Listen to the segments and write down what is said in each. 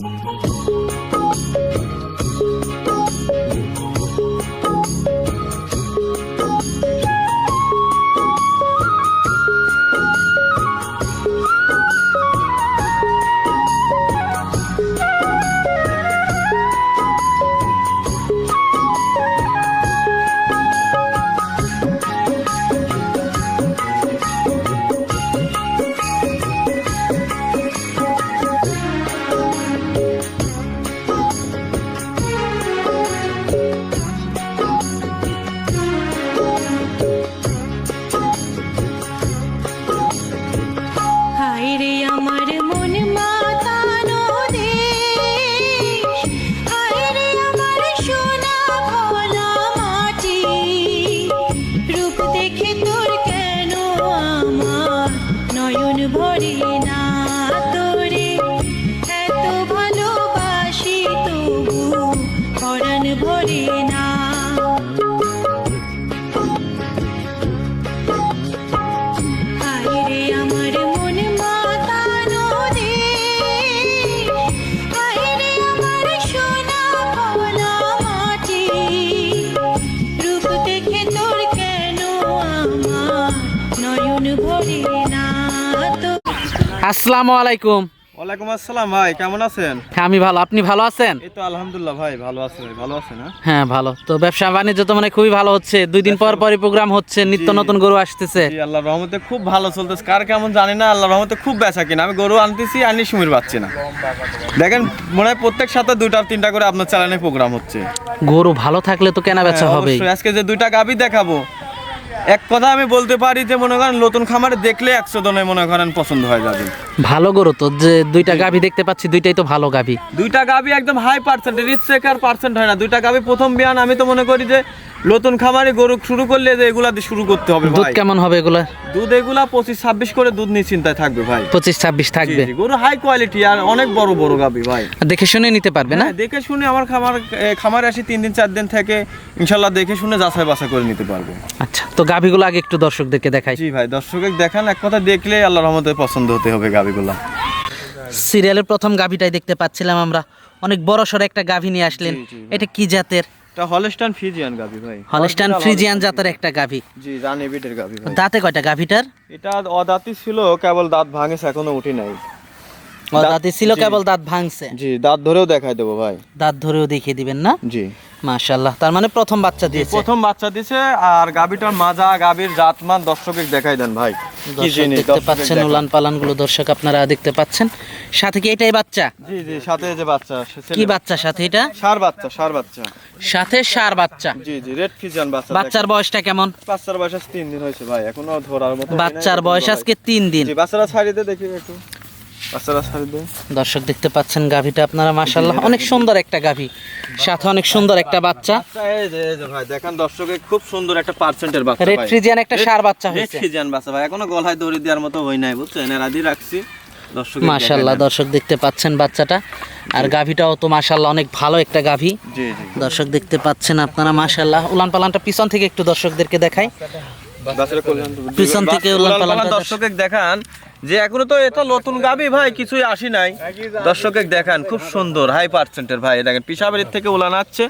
হায় রে আমার মন মাতানো আসসালামু আলাইকুম। ওয়ালাইকুম আসসালাম ভাই কেমন আছেন? হ্যাঁ আমি ভালো। আপনি ভালো আছেন? এই তো আলহামদুলিল্লাহ ভাই ভালো আছে ভাই ভালো আছেন হ্যাঁ? হ্যাঁ ভালো। তো ব্যবসা বাণিজ্য তো মানে খুবই ভালো হচ্ছে। দুই দিন পর পরই প্রোগ্রাম হচ্ছে নিত্য নতুন গরু আসতেছে। জি আল্লাহর রহমতে খুব ভালো চলতেছে। কার কেমন জানি না আল্লাহর রহমতে খুব বেচা কিনা। আমি গরু আনতেছি আনি সুমির পাচ্ছি না। দেখেন মনে হয় প্রত্যেক সাথে দুইটা তিনটা করে আপনার চ্যানেলে প্রোগ্রাম হচ্ছে। গরু ভালো থাকলে তো কেনা বেচা হ্যাঁ, অবশ্যই। আজকে যে দুইটা গাবি দেখাবো এক কথা আমি বলতে পারি যে মনে করেন নতুন খামারে দেখলে একশো জনে মনে করেন পছন্দ হয়ে যাবে। ভালো গরু তো যে দুইটা গাভী দেখতে পাচ্ছি দুইটাই তো ভালো গাভী। দুইটা গাভী একদম high percent rich checker percent হয় না। দুইটা গাভী প্রথম বিয়ান আমি তো মনে করি যে নতুন খামারে গরু শুরু করলে যে এগুলা দিয়ে শুরু করতে হবে দুধ ভাই। কেমন হবে এগুলা? দুধ এগুলা পঁচিশ ছাব্বিশ করে দুধ নিয়ে চিন্তায় থাকবে ভাই। পঁচিশ ছাব্বিশ থাকবে? জি, গরু হাই কোয়ালিটি আর অনেক বড় বড় গাবি ভাই। দেখে শুনে নিতে পারবে না? হ্যাঁ দেখে শুনে আমার খামার এ, খামারে আসি তিন দিন চার দিন থেকে ইনশাল্লাহ দেখে শুনে যাচাই বাছাই করে নিতে পারব। আচ্ছা তো গাভীগুলো আগে একটু দর্শকদেরকে দেখাই। জি ভাই দর্শকের দেখান এক কথা দেখলে আল্লাহ রহমতে পছন্দ হতে হবে গাবিগুলা। সিরিয়ালের প্রথম গাভীটাই দেখতে পাচ্ছিলাম আমরা। অনেক বড় সড়ো একটা গাভী নিয়ে আসলেন। জি, জি, এটা কি জাতের? এটা হলস্টাইন ফ্রিজিয়ান গাভি ভাই। হলস্টাইন ফ্রিজিয়ান জাতের একটা গাভি। জি রানি বিটের গাভি ভাই। দাঁতে কয়টা গাভিটার? এটা অদাতি ছিল কেবল দাঁত ভাঙেছে এখনও উঠি নাই। অদাতি ছিল কেবল দাঁত ভাঙছে। জি দাঁত ধরেও দেখাই দেবো ভাই। দাঁত ধরেও দেখিয়ে দিবেন না? জি। মাশাল্লাহ তার মানে প্রথম বাচ্চা দিয়েছে। প্রথম বাচ্চা দিছে আর গাবিটার মাজা গাবির জাতমান দর্শকের দেখাই দেন ভাই। কি দর্শক জিনিস দেখতে পাচ্ছেন উলান পালান দর্শক আপনারা দেখতে পাচ্ছেন। সাথে কি এটাই বাচ্চা? জি জি সাথে যে বাচ্চা কি বাচ্চা সাথে এটা? সার বাচ্চা সার বাচ্চা। সাথে সার বাচ্চা। জি জি রেড ফিজিয়ান বাচ্চা বাচ্চার বয়সটা কেমন? বাচ্চার বয়স আজ দিন হয়েছে ভাই এখনও ধরার মতো বাচ্চার বয়স আজকে তিন দিন। জি বাচ্চারা ছাড়িয়ে দেখি একটু। দর্শক দেখতে পাচ্ছেন গাভীটা আপনারা মাশাল্লাহ অনেক সুন্দর একটা গাভী। সাথে অনেক সুন্দর একটা বাচ্চা। আচ্ছা যে ভাই দেখেন দর্শকে খুব সুন্দর একটা পার্সেন্টের বাচ্চা রেড ফ্রিজিয়ান একটা সার বাচ্চা রেড হয়েছে বাচ্চা ভাই এখনও গলায় দড়ি দেওয়ার মতো হয় নাই বুঝছেন? এর আদি রাখছি। দর্শক দর্শক দেখতে পাচ্ছেন বাচ্চাটা। আর গাভীটাও তো মাশাল্লাহ অনেক ভালো একটা গাভী। দর্শক দেখতে পাচ্ছেন আপনারা মাশাল্লাহ উলান পালানটা পিছন থেকে একটু দর্শকদেরকে দেখাই। পিছন থেকে বাচ্চা- উলান পালানটা পালান দর্শকের দেখান। যে এখনও তো এটা নতুন গাবি ভাই কিছুই আসি নাই। দর্শকের দেখান খুব সুন্দর হাই পার্সেন্টের ভাই। দেখেন পিসাবাড়ির থেকে উলান আসছে।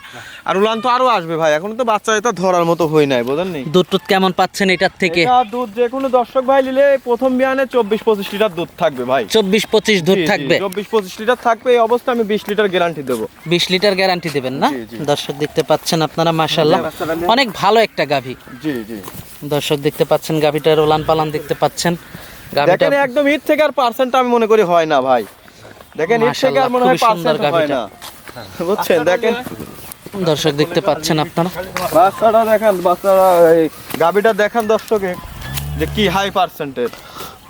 আর উলান তো আরও আসবে ভাই এখন তো বাচ্চা এটা ধরার মতো হই নাই বোঝেন নি? দুধ টুধ কেমন পাচ্ছেন এটার থেকে? দুধ যে কোনো দর্শক ভাই নিলে প্রথম বিয়ানে চব্বিশ পঁচিশ লিটার দুধ থাকবে ভাই। চব্বিশ পঁচিশ দুধ থাকবে? চব্বিশ পঁচিশ লিটার থাকবে এই অবস্থা আমি বিশ লিটার গ্যারান্টি দেবো। বিশ লিটার গ্যারান্টি দেবেন না। দর্শক দেখতে পাচ্ছেন আপনারা মাশাল্লাহ অনেক ভালো একটা গাভী। জি জি। দর্শক দেখতে পাচ্ছেন গাভীটার ওলান পালান দেখতে পাচ্ছেন। দেখেন একদম হিট থেকে আর পার্সেন্ট আমি মনে করি হয় না ভাই। দেখেন হিট থেকে আর মনে হয় পার্সেন্ট হয় না। বুঝছেন? দেখেন। দর্শক দেখতে পাচ্ছেন আপনারা। বাচ্চাটা দেখেন বাচ্চারা এই গাবিটা দেখেন দর্শকে যে কি হাই পার্সেন্টের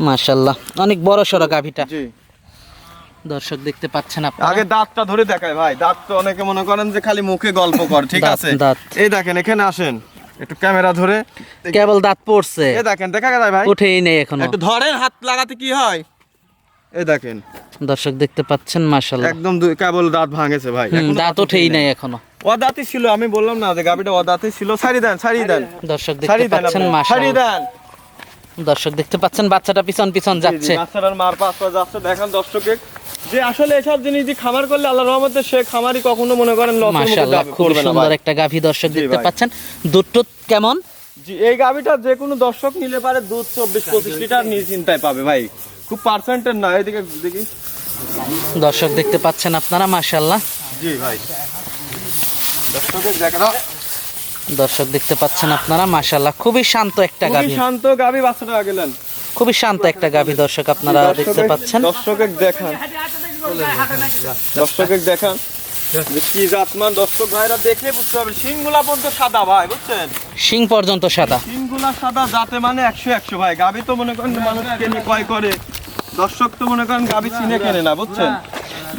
মাশাল্লাহ অনেক বড় সড়ো গাভীটা। জি। দর্শক দেখতে পাচ্ছেন আপনারা। আগে দাঁতটা ধরে দেখায় ভাই দাঁত তো অনেকে মনে করেন যে খালি মুখে গল্প কর ঠিক আছে? এই দেখেন এখানে আসেন। একটু ক্যামেরা ধরে। কেবল দাঁত পড়ছে। এ দেখেন দেখা যায় ভাই। উঠেই নেই এখনও। একটু ধরেন হাত লাগাতে কি হয়? এই দেখেন। দর্শক দেখতে পাচ্ছেন মাশাআল্লাহ। একদম কেবল দাঁত ভাঙেছে ভাই। দাঁত উঠেই নাই এখনও। অদাঁতই ছিল আমি বললাম না যে গাবিটা অদাঁতই ছিল। ছাড়ি দেন ছাড়ি দেন। দর্শক দেখতে পাচ্ছেন মাশাআল্লাহ। ছাড়ি দেন। দর্শক দেখতে পাচ্ছেন বাচ্চাটা পিছন পিছন যাচ্ছে। বাচ্চাটার মার পাশ যাচ্ছে। দেখেন দর্শকে যে আসলে এসব জিনিস দিয়ে খামার করলে রহমতে সে খামারি কখনো মনে করেন লসের মুখে যাবে- খুব সুন্দর একটা গাভী দর্শক দেখতে পাচ্ছেন। দুধ কেমন? জি এই গাভিটা যে কোনো দর্শক নিলে পারে দুধ চব্বিশ পঁচিশ লিটার নিয়ে চিন্তায় পাবে ভাই। খুব পার্সেন্টের না এদিকে দেখি। দর্শক দেখতে পাচ্ছেন আপনারা মাশাআল্লাহ। জি ভাই। দর্শকের দেখেন দর্শক দেখতে পাচ্ছেন আপনারা মাশাআল্লাহ খুবই শান্ত একটা গাভী। শান্ত গাভী বাচ্চাটা গেলেন। খুবই শান্ত একটা গাভী দর্শক আপনারা দেখতে পাচ্ছেন। দর্শকের দেখান। দর্শকের দেখান। কি জাতমান দর্শক ভাইরা দেখলে বুঝতে পারবেন। সিংগুলা পর্যন্ত সাদা ভাই বুঝছেন? শিং পর্যন্ত সাদা। সিংগুলা সাদা জাতে মানে একশো একশো ভাই। গাভি তো মনে করেন মানুষ কেনে কয় করে। দর্শক তো মনে করেন গাভি চিনে কেনে না বুঝছেন?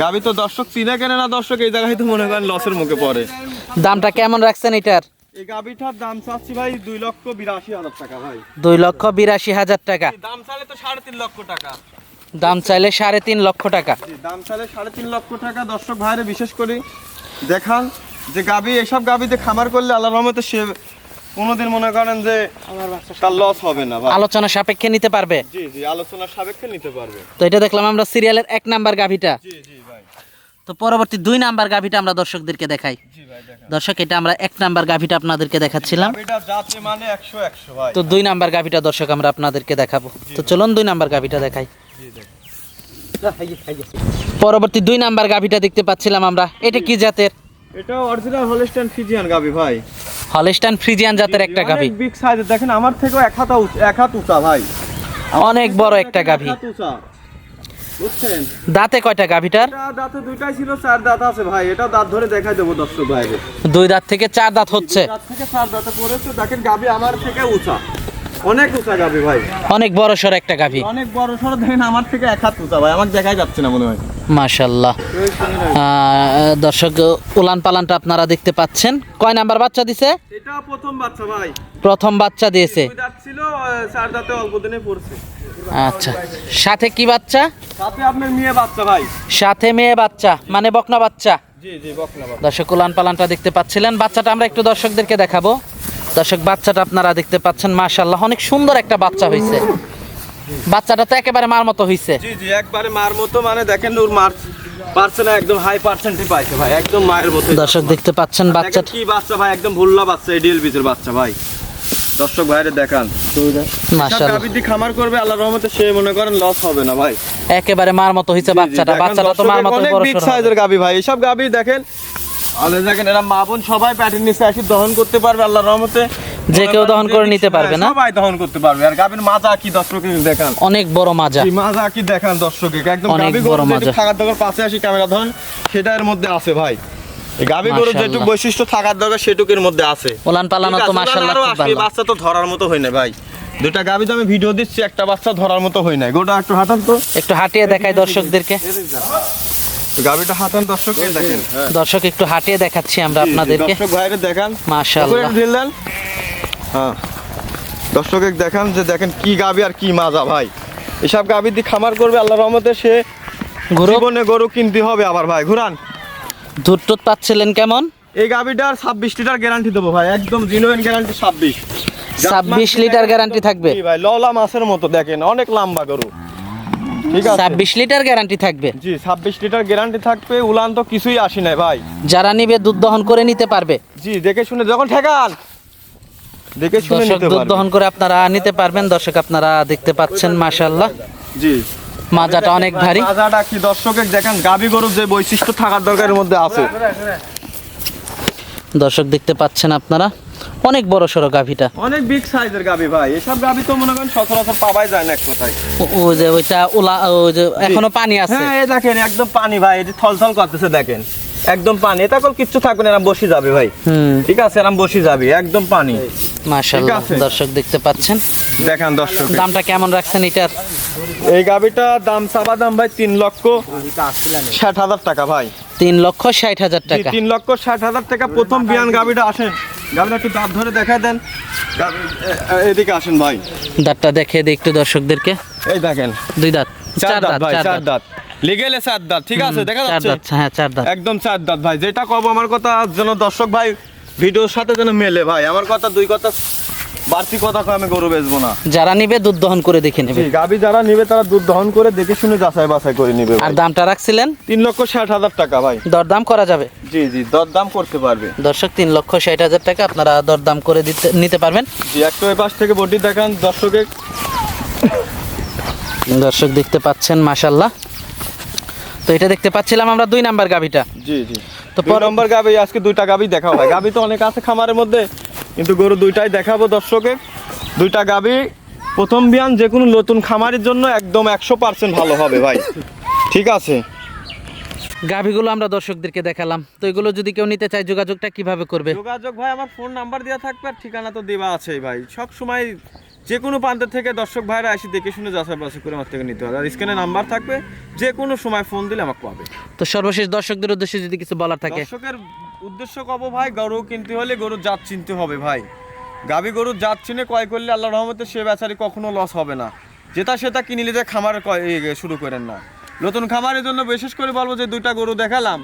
গাভি তো দর্শক চিনে কেনে না দর্শক এই জায়গায় তো মনে করেন লসের মুখে পড়ে। দামটা কেমন রাখছেন এটার? এই গাভিটার দাম চাচ্ছি ভাই দুই লক্ষ বিরাশি হাজার টাকা ভাই। দুই লক্ষ বিরাশি হাজার টাকা। দাম চালে তো সাড়ে তিন লক্ষ টাকা। দাম চাইলে সাড়ে তিন লক্ষ টাকা। দাম চালে সাড়ে তিন লক্ষ টাকা। দর্শক ভাইরে বিশেষ করে দেখান যে গাভি এসব গাভিতে খামার করলে আল্লাহ রহমতে সে কোনোদিন মনে করেন যে তার লস হবে না আলোচনা সাপেক্ষে নিতে পারবে? জি জি আলোচনার সাপেক্ষে নিতে পারবে। তো এটা দেখলাম আমরা সিরিয়ালের এক নাম্বার গাভীটা। জি জি। তো পরবর্তী দুই নাম্বার গাভীটা আমরা দর্শকদেরকে দেখাই। জি ভাই দেখেন। দর্শক এটা আমরা এক নাম্বার গাভীটা আপনাদেরকে দেখাচ্ছিলাম। মানে তো দুই নাম্বার গাভীটা দর্শক আমরা আপনাদেরকে দেখাবো। তো চলুন দুই নাম্বার গাভীটা দেখাই। পরবর্তী দুই নাম্বার গাভীটা দেখতে পাচ্ছিলাম আমরা। এটা কি জাতের? এটা অরিজিনাল হলিস্টান ফিজিয়ান গাভি ভাই। হলিস্টান ফ্রিজিয়ান জাতের একটা গাভী। বিগ সাইজের দেখেন আমার থেকেও এক হাত এক হাত উঁচা ভাই। অনেক বড় একটা গাভী। উঁচা। বুঝছেন? দাঁতে কয়টা গাভীটার? দাঁতে দুইটাই ছিল চার দাঁত আছে ভাই। এটা দাঁত ধরে দেখাই দেবো দর্শক ভাইকে। দুই দাঁত থেকে চার দাঁত হচ্ছে। দাঁত থেকে চার দাঁতে পড়েছে। দেখেন গাভি আমার থেকে উঁচা। অনেক উঁচা গাভি ভাই। অনেক বড় সড় একটা গাভী। অনেক বড় সড়ো দেখেন আমার থেকে এক হাত উঁচা ভাই। আমার দেখাই যাচ্ছে না মনে হয়। মাশাল্লাহ। দর্শক উলান পালানটা আপনারা দেখতে পাচ্ছেন। কয় নাম্বার বাচ্চা দিছে? এটা প্রথম বাচ্চা ভাই। প্রথম বাচ্চা দিয়েছে। দাঁত ছিল চার দাঁতে অল্প দিনে পড়ছে। আচ্ছা। সাথে কি বাচ্চা? সাথে আপনার মেয়ে বাচ্চা ভাই। সাথে মেয়ে বাচ্চা মানে বকনা বাচ্চা। বাচ্চা। দর্শক উলান পালানটা দেখতে পাচ্ছিলেন। বাচ্চাটা আমরা একটু দর্শকদেরকে দেখাবো। দর্শক বাচ্চাটা আপনারা দেখতে পাচ্ছেন মাশাল্লাহ অনেক সুন্দর একটা বাচ্চা হয়েছে বাচ্চাটা তো একেবারে মার মতো হয়েছে জি জি একবারে মার মতো মানে দেখেন ওর মার পারছে না একদম হাই পার্সেন্টই পাইছে ভাই একদম মায়ের মতো দর্শক দেখতে পাচ্ছেন বাচ্চাটা। কি বাচ্চা ভাই একদম ভুল্লা বাচ্চা এডিএল বিচের বাচ্চা ভাই। দর্শক ভাইরে দেখান। খামার করবে রহমতে সে মনে করেন লস হবে না ভাই। একেবারে মার মতো বাচ্চাটা। বাচ্চাটা তো মার মতো বড় সাইজের গাবি ভাই। এসব গাবি দেখেন আলে দেখেন এরা মা বোন সবাই প্যাটির নিচে আসি দহন করতে পারবে আল্লাহর রহমতে। যে কেউ দহন করে নিতে পারবে না? সবাই দহন করতে পারবে। আর গাভীর মাজা কি দর্শক দেখান। অনেক বড় মাজা। কি মাজা কি দেখান দর্শকে একদম বড় গরু মাজা। থাকার দরকার পাশে আসি ক্যামেরা ধরুন সেটা এর মধ্যে আছে ভাই। গাবি গরু মাশাআল্লাহ। যেটুকু বৈশিষ্ট্য থাকার দরকার সেটুকুর মধ্যে আছে। উলান পালানো তো আরও খুব ভালো। বাচ্চা তো ধরার মতো হয় না ভাই। দুটা গাবি তো আমি ভিডিও দিচ্ছি একটা বাচ্চা ধরার মতো হয় না গোটা একটু হাঁটান তো। একটু হাঁটিয়ে দেখাই দর্শকদেরকে। গাবিটা হাঁটান দর্শক দেখেন। দর্শক একটু হাঁটিয়ে দেখাচ্ছি আমরা আপনাদেরকে। দর্শক ভাইরে দেখান। মাশাআল্লাহ। হ্যাঁ। দর্শক দেখেন যে দেখেন কি গাবি আর কি মাজা ভাই। এসব গাবি দিয়ে খামার করবে আল্লাহ রহমতে সে জীবনে গরু কিনতে হবে আবার ভাই। ঘুরান। দুধ টুধ পাচ্ছিলেন কেমন? এই গাবিটার ছাব্বিশ লিটার গ্যারান্টি দেবো ভাই একদম জিনুইন গ্যারান্টি ছাব্বিশ। ছাব্বিশ লিটার গ্যারান্টি থাকবে? ভাই ললা মাছের মতো দেখেন অনেক লম্বা গরু। ঠিক আছে? ছাব্বিশ লিটার গ্যারান্টি থাকবে? জি ছাব্বিশ লিটার গ্যারান্টি থাকবে উলান তো কিছুই আসি নাই ভাই। যারা নিবে দুধ দহন করে নিতে পারবে। জি দেখে শুনে যখন ঠেকান দেখে শুনে দুধ দহন করে আপনারা নিতে পারবেন দর্শক আপনারা দেখতে পাচ্ছেন মাশাল্লাহ জি। মাজাটা অনেক ভারী। মাজাটা কি দর্শকের দেখেন গাবি গরুর যে বৈশিষ্ট্য থাকার দরকারের মধ্যে আছে। দর্শক দেখতে পাচ্ছেন আপনারা অনেক বড় সড়ো গাভিটা। অনেক বিগ সাইজের গাবি ভাই এসব গাবি তো মনে করেন সচরাচর পাওয়াই যায় না এক কথায়। ও- ও যে ওইটা ওলা ওই যে এখনও পানি আছে। হ্যাঁ এই দেখেন একদম পানি ভাই এটি থলথল করতেছে দেখেন। একদম পানি এটা কল কিচ্ছু থাকবে না বসে যাবে ভাই। হুম। ঠিক আছে এরম বসে যাবে একদম পানি। আছে। দর্শক দেখতে পাচ্ছেন। দেখেন দর্শক দামটা কেমন রাখছেন এটার? এই গাবিটা দাম চাবা দাম ভাই তিন লক্ষ ষাট হাজার টাকা ভাই। তিন লক্ষ ষাট হাজার টাকা। তিন লক্ষ ষাট হাজার টাকা প্রথম বিয়ান গাবিটা আসেন। গাবিটা একটু দাঁত ধরে দেখা দেন। এদিকে আসেন ভাই। দাঁতটা দেখে দিই একটু দর্শকদেরকে। এই দেখেন। দুই দাঁত চার দাঁত ভাই চার চার দাঁত। লিগেলে চার দাঁত ঠিক আছে দেখা যাচ্ছে। হ্যাঁ চার দাঁত। একদম চার দাঁত ভাই যেটা কব আমার কথা যেন দর্শক ভাই ভিডিওর সাথে যেন মেলে ভাই। আমার কথা দুই কথা বাড়তি কথা আমি গরু বেচবো না। যারা নিবে দুধ দহন করে দেখে নেবে। জি গাবি যারা নিবে তারা দুধ দহন করে দেখে শুনে যাচাই বাছাই করে নিবে আর দামটা রাখছিলেন? তিন লক্ষ ষাট হাজার টাকা ভাই। দরদাম করা যাবে? জি জি করতে পারবে। দর্শক তিন লক্ষ ষাট হাজার টাকা আপনারা দরদাম করে দিতে নিতে পারবেন। জি একটু এ পাশ থেকে বডি দেখান দর্শকে দর্শক দেখতে পাচ্ছেন মাশাল্লাহ তো এটা দেখতে পাচ্ছিলাম আমরা দুই নাম্বার গাভিটা জি জি। তো পর নম্বর গাবি আজকে দুইটা গাবি দেখাও ভাই। গাবি তো অনেক আছে খামারের মধ্যে কিন্তু গরু দুইটাই দেখাবো দর্শকে। দুইটা গাবি প্রথম বিয়ান যে কোনো নতুন খামারের জন্য একদম একশো পার্সেন্ট ভালো হবে ভাই। ঠিক আছে? গাভিগুলো আমরা দর্শকদেরকে দেখালাম। তো এগুলো যদি কেউ নিতে চায় যোগাযোগটা কীভাবে করবে? যোগাযোগ ভাই আমার ফোন নাম্বার দেওয়া থাকবে আর ঠিকানা তো দেওয়া আছেই ভাই। সব সময় যে কোনো প্রান্ত থেকে দর্শক ভাইরা এসে দেখে শুনে যাচাই বাছাই করে আমার থেকে নিতে হবে। আর স্ক্রিনে নাম্বার থাকবে যে কোনো সময় ফোন দিলে আমাকে পাবে। তো সর্বশেষ দর্শকদের উদ্দেশ্যে যদি কিছু বলার থাকে। দর্শকের উদ্দেশ্য কব ভাই গরু কিনতে হলে গরুর জাত চিনতে হবে ভাই। গাবি গরুর জাত চিনে ক্রয় করলে আল্লাহ রহমতে সে বেচারি কখনো লস হবে না। যেটা সেটা কিনে নিতে খামার শুরু করেন না। নতুন খামারের জন্য বিশেষ করে বলব যে দুইটা গরু দেখালাম।